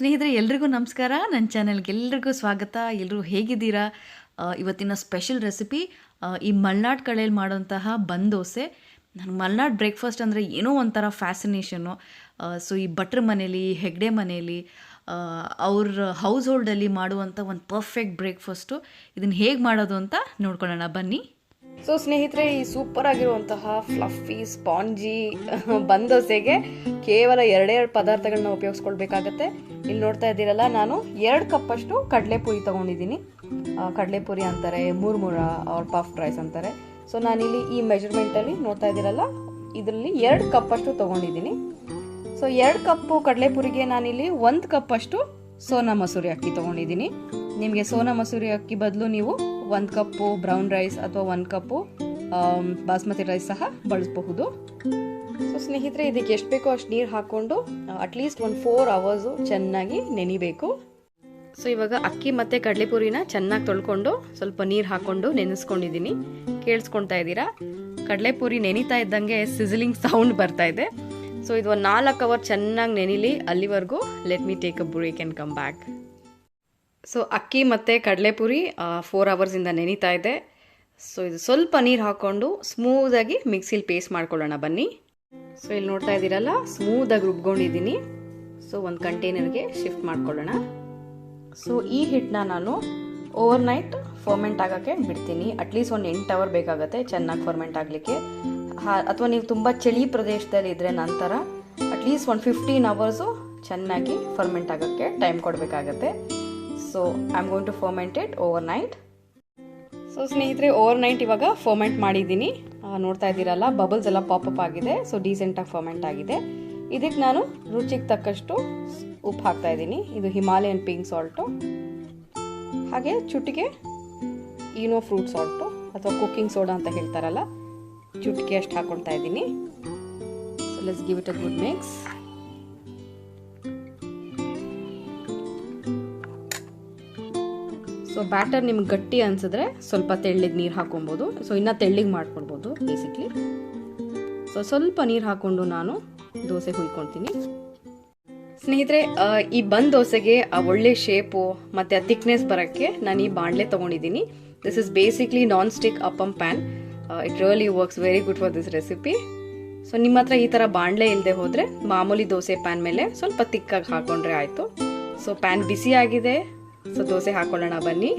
ಸ್ನೇಹಿತರೆ, ಎಲ್ರಿಗೂ ನಮಸ್ಕಾರ. ನನ್ನ ಚಾನೆಲ್ಗೆ ಎಲ್ರಿಗೂ ಸ್ವಾಗತ. ಎಲ್ಲರೂ ಹೇಗಿದ್ದೀರಾ? ಇವತ್ತಿನ ಸ್ಪೆಷಲ್ ರೆಸಿಪಿ ಈ ಮಲ್ನಾಡ್ ಕಡೆಯಲ್ಲಿ ಮಾಡೋಂತಹ ಬಂದ್ ದೋಸೆ. ನನಗೆ ಮಲ್ನಾಡ್ ಬ್ರೇಕ್ಫಾಸ್ಟ್ ಅಂದರೆ ಏನೋ ಒಂಥರ ಫ್ಯಾಸಿನೇಷನು ಸೊ ಈ ಭಟ್ರ ಮನೇಲಿ, ಹೆಗ್ಡೆ ಮನೇಲಿ ಅವ್ರ ಹೌಸ್ ಹೋಲ್ಡಲ್ಲಿ ಮಾಡುವಂಥ ಒಂದು ಪರ್ಫೆಕ್ಟ್ ಬ್ರೇಕ್ಫಾಸ್ಟು. ಇದನ್ನು ಹೇಗೆ ಮಾಡೋದು ಅಂತ ನೋಡ್ಕೊಳ್ಳೋಣ. ಬನ್ನಿ. ಸೊ ಸ್ನೇಹಿತರೆ, ಈ ಸೂಪರ್ ಆಗಿರುವಂತಹ ಫ್ಲಫಿ ಸ್ಪಾಂಜಿ ಬಂದೋಸೆಗೆ ಕೇವಲ ಎರಡೆರಡು ಎರಡು ಪದಾರ್ಥಗಳನ್ನ ಉಪಯೋಗಿಸ್ಕೊಳ್ಬೇಕಾಗತ್ತೆ. ಇಲ್ಲಿ ನೋಡ್ತಾ ಇದ್ದೀರಲ್ಲ, ನಾನು ಎರಡು ಕಪ್ಪಷ್ಟು ಕಡಲೆಪುರಿ ತಗೊಂಡಿದ್ದೀನಿ. ಕಡಲೆಪುರಿ ಅಂತಾರೆ, ಮುರ್ಮುರ ಅವ್ರ ಪಫ್ ರೈಸ್ ಅಂತಾರೆ. ಸೊ ನಾನಿಲ್ಲಿ ಈ ಮೆಜರ್ಮೆಂಟಲ್ಲಿ ನೋಡ್ತಾ ಇದ್ದೀರಲ್ಲ, ಇದರಲ್ಲಿ ಎರಡು ಕಪ್ಪಷ್ಟು ತಗೊಂಡಿದ್ದೀನಿ. ಸೊ ಎರಡು ಕಪ್ಪು ಕಡಲೆಪುರಿಗೆ ನಾನಿಲ್ಲಿ ಒಂದು ಕಪ್ಪಷ್ಟು ಸೋನಾ ಮಸೂರಿ ಅಕ್ಕಿ ತೊಗೊಂಡಿದ್ದೀನಿ. ನಿಮಗೆ ಸೋನಾ ಮಸೂರಿ ಅಕ್ಕಿ ಬದಲು ನೀವು ಒಂದು ಕಪ್ಪು ಬ್ರೌನ್ ರೈಸ್ ಅಥವಾ ಒಂದು ಕಪ್ಪು ಬಾಸ್ಮತಿ ರೈಸ್ ಸಹ ಬಳಸಬಹುದು. ಸೊ ಸ್ನೇಹಿತರೆ, ಇದಕ್ಕೆ ಎಷ್ಟು ಬೇಕೋ ಅಷ್ಟು ನೀರು ಹಾಕ್ಕೊಂಡು ಅಟ್ಲೀಸ್ಟ್ ಒಂದು ಫೋರ್ ಅವರ್ಸು ಚೆನ್ನಾಗಿ ನೆನಿಬೇಕು. ಸೊ ಇವಾಗ ಅಕ್ಕಿ ಮತ್ತು ಕಡಲೆಪುರಿನ ಚೆನ್ನಾಗಿ ತೊಳ್ಕೊಂಡು ಸ್ವಲ್ಪ ನೀರು ಹಾಕ್ಕೊಂಡು ನೆನೆಸ್ಕೊಂಡಿದ್ದೀನಿ ಕೇಳಿಸ್ಕೊಳ್ತಾ ಇದ್ದೀರಾ? ಕಡಲೆಪುರಿ ನೆನಿತಾ ಇದ್ದಂಗೆ ಸಿಸಲಿಂಗ್ ಸೌಂಡ್ ಬರ್ತಾ ಇದೆ. ಸೊ ಇದು ಒಂದು ನಾಲ್ಕು ಅವರ್ ಚೆನ್ನಾಗಿ ನೆನಿಲಿ, ಅಲ್ಲಿವರೆಗೂ let me take a break and come back so ಅಕ್ಕಿ ಮತ್ತು ಕಡಲೆಪುರಿ ಫೋರ್ ಅವರ್ಸಿಂದ ನೆನೀತಾ ಇದೆ. ಸೊ ಇದು ಸ್ವಲ್ಪ ನೀರು ಹಾಕ್ಕೊಂಡು ಸ್ಮೂದಾಗಿ ಮಿಕ್ಸಿಲಿ ಪೇಸ್ಟ್ ಮಾಡ್ಕೊಳ್ಳೋಣ ಬನ್ನಿ. ಸೊ ಇಲ್ಲಿ ನೋಡ್ತಾ ಇದ್ದೀರಲ್ಲ ಸ್ಮೂದಾಗಿ ರುಬ್ಕೊಂಡಿದ್ದೀನಿ. ಸೊ ಒಂದು ಕಂಟೈನರ್ಗೆ ಶಿಫ್ಟ್ ಮಾಡ್ಕೊಳ್ಳೋಣ. ಸೊ ಈ ಹಿಟ್ಟನ್ನ ನಾನು ಓವರ್ ನೈಟ್ ಫರ್ಮೆಂಟ್ ಆಗೋಕ್ಕೆ ಬಿಡ್ತೀನಿ. ಅಟ್ಲೀಸ್ಟ್ ಒಂದು ಎಂಟು ಅವರ್ ಬೇಕಾಗುತ್ತೆ ಚೆನ್ನಾಗಿ ಫರ್ಮೆಂಟ್ ಆಗಲಿಕ್ಕೆ. ಅಥವಾ ನೀವು ತುಂಬ ಚಳಿ ಪ್ರದೇಶದಲ್ಲಿ ಇದ್ದರೆ ನಂತರ ಅಟ್ಲೀಸ್ಟ್ ಒಂದು ಫಿಫ್ಟೀನ್ ಅವರ್ಸು ಚೆನ್ನಾಗಿ ಫರ್ಮೆಂಟ್ ಆಗೋಕ್ಕೆ ಟೈಮ್ ಕೊಡಬೇಕಾಗತ್ತೆ. So I am going to ferment it overnight so ಸ್ನೇಹಿತರೆ ಓವರ್ ನೈಟ್ ಇವಾಗ ಫರ್ಮೆಂಟ್ ಮಾಡಿದ್ದೀನಿ. ನೋಡ್ತಾ ಇದ್ದೀರಲ್ಲ ಬಬಲ್ಸ್ ಎಲ್ಲ ಪಾಪಪ್ ಆಗಿದೆ. ಸೊ ಡೀಸೆಂಟಾಗಿ ಫರ್ಮೆಂಟ್ ಆಗಿದೆ. ಇದಕ್ಕೆ ನಾನು ರುಚಿಗೆ ತಕ್ಕಷ್ಟು ಉಪ್ಪು ಹಾಕ್ತಾ ಇದ್ದೀನಿ. ಇದು ಹಿಮಾಲಯನ್ ಪಿಂಕ್ ಸಾಲ್ಟು ಹಾಗೆ ಚುಟಿಗೆ ಈನೋ ಫ್ರೂಟ್ ಸಾಲ್ಟು ಅಥವಾ ಕುಕ್ಕಿಂಗ್ ಸೋಡಾ ಅಂತ ಹೇಳ್ತಾರಲ್ಲ ಚುಟಿಕೆ ಅಷ್ಟು ಹಾಕೊಳ್ತಾ ಇದ್ದೀನಿ. So let's give it a good mix so batter ನಿಮ್ಗೆ ಗಟ್ಟಿ ಅನ್ಸಿದ್ರೆ ಸ್ವಲ್ಪ ತೆಳ್ಳಿಗೆ ನೀರು ಹಾಕೊಬೋದು. ಸೊ ಇನ್ನೂ ತೆಳ್ಳಿಗೆ ಮಾಡ್ಕೊಳ್ಬೋದು ಬೇಸಿಕ್ಲಿ ಸೊ ಸ್ವಲ್ಪ ನೀರು ಹಾಕ್ಕೊಂಡು ನಾನು ದೋಸೆ ಹುಯ್ಕೊಳ್ತೀನಿ. ಸ್ನೇಹಿತರೆ ಈ ಬಂದ್ ದೋಸೆಗೆ ಆ ಒಳ್ಳೆ ಶೇಪು ಮತ್ತು ಆ ಥಿಕ್ನೆಸ್ ಬರೋಕ್ಕೆ ನಾನು ಈ ಬಾಣಲೆ ತೊಗೊಂಡಿದ್ದೀನಿ. This is basically non stick appam pan it really works very good for this recipe so ನಿಮ್ಮ ಹತ್ರ ಈ ಥರ ಬಾಣಲೆ ಇಲ್ಲದೆ ಹೋದರೆ ಮಾಮೂಲಿ ದೋಸೆ ಪ್ಯಾನ್ ಮೇಲೆ ಸ್ವಲ್ಪ ತಿಕ್ಕಾಗಿ ಹಾಕೊಂಡ್ರೆ ಆಯಿತು. ಸೊ ಪ್ಯಾನ್ ಬಿಸಿ ಆಗಿದೆ ಸೊ ದೋಸೆ ಹಾಕೊಳ್ಳೋಣ, ಬನ್ನಿ.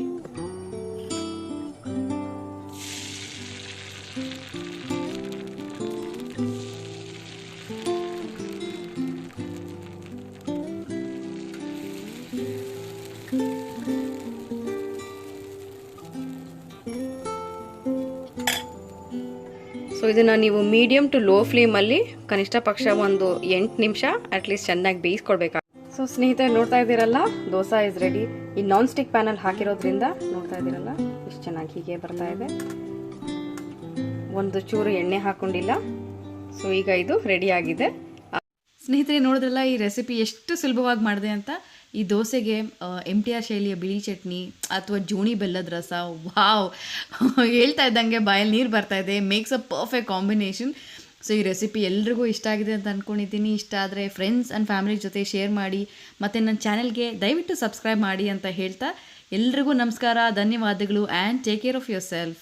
ಸೊ ಇದನ್ನು ನೀವು ಮೀಡಿಯಮ್ ಟು ಲೋ ಫ್ಲೇಮಲ್ಲಿ ಕನಿಷ್ಠ ಪಕ್ಷ ಒಂದು ಎಂಟು ನಿಮಿಷ ಅಟ್ಲೀಸ್ಟ್ ಚೆನ್ನಾಗಿ ಬೇಯಿಸ್ಕೊಳ್ಬೇಕಾಗ ಸೊ ಸ್ನೇಹಿತರೆ, ನೋಡ್ತಾ ಇದ್ದೀರಲ್ಲ? ದೋಸೆ ಇಸ್ ರೆಡಿ ಈ ನಾನ್ ಸ್ಟಿಕ್ ಪ್ಯಾನಲ್ ಹಾಕಿರೋದ್ರಿಂದ ನೋಡ್ತಾ ಇದ್ದೀರಲ್ಲ? ಇಷ್ಟು ಚೆನ್ನಾಗಿ ಹೀಗೆ ಬರ್ತಾ ಇದೆ. ಒಂದು ಚೂರು ಎಣ್ಣೆ ಹಾಕೊಂಡಿಲ್ಲ. ಸೊ ಈಗ ಇದು ರೆಡಿ ಆಗಿದೆ. ಸ್ನೇಹಿತರೆ, ನೋಡಿದ್ರಲ್ಲ, ಈ ರೆಸಿಪಿ ಎಷ್ಟು ಸುಲಭವಾಗಿ ಮಾಡಿದೆ ಅಂತ? ಈ ದೋಸೆಗೆ ಎಂ ಟಿ ಆರ್ ಶೈಲಿಯ ಬಿಳಿ ಚಟ್ನಿ ಅಥವಾ ಜೋಣಿ ಬೆಲ್ಲದ ರಸ, ವಾವ್! ಹೇಳ್ತಾ ಇದ್ದಂಗೆ ಬಾಯಲ್ಲಿ ನೀರು ಬರ್ತಾ ಇದೆ. Makes a perfect combination so ಈ ರೆಸಿಪಿ ಎಲ್ರಿಗೂ ಇಷ್ಟ ಆಗಿದೆ ಅಂತ ಅಂದ್ಕೊಂಡಿದ್ದೀನಿ ಇಷ್ಟ ಆದರೆ ಫ್ರೆಂಡ್ಸ್ ಆ್ಯಂಡ್ ಫ್ಯಾಮಿಲಿ ಜೊತೆ ಶೇರ್ ಮಾಡಿ, ಮತ್ತು ನನ್ನ ಚಾನೆಲ್ಗೆ ದಯವಿಟ್ಟು ಸಬ್ಸ್ಕ್ರೈಬ್ ಮಾಡಿ ಅಂತ ಹೇಳ್ತಾ ಎಲ್ರಿಗೂ ನಮಸ್ಕಾರ, ಧನ್ಯವಾದಗಳು and take care of yourself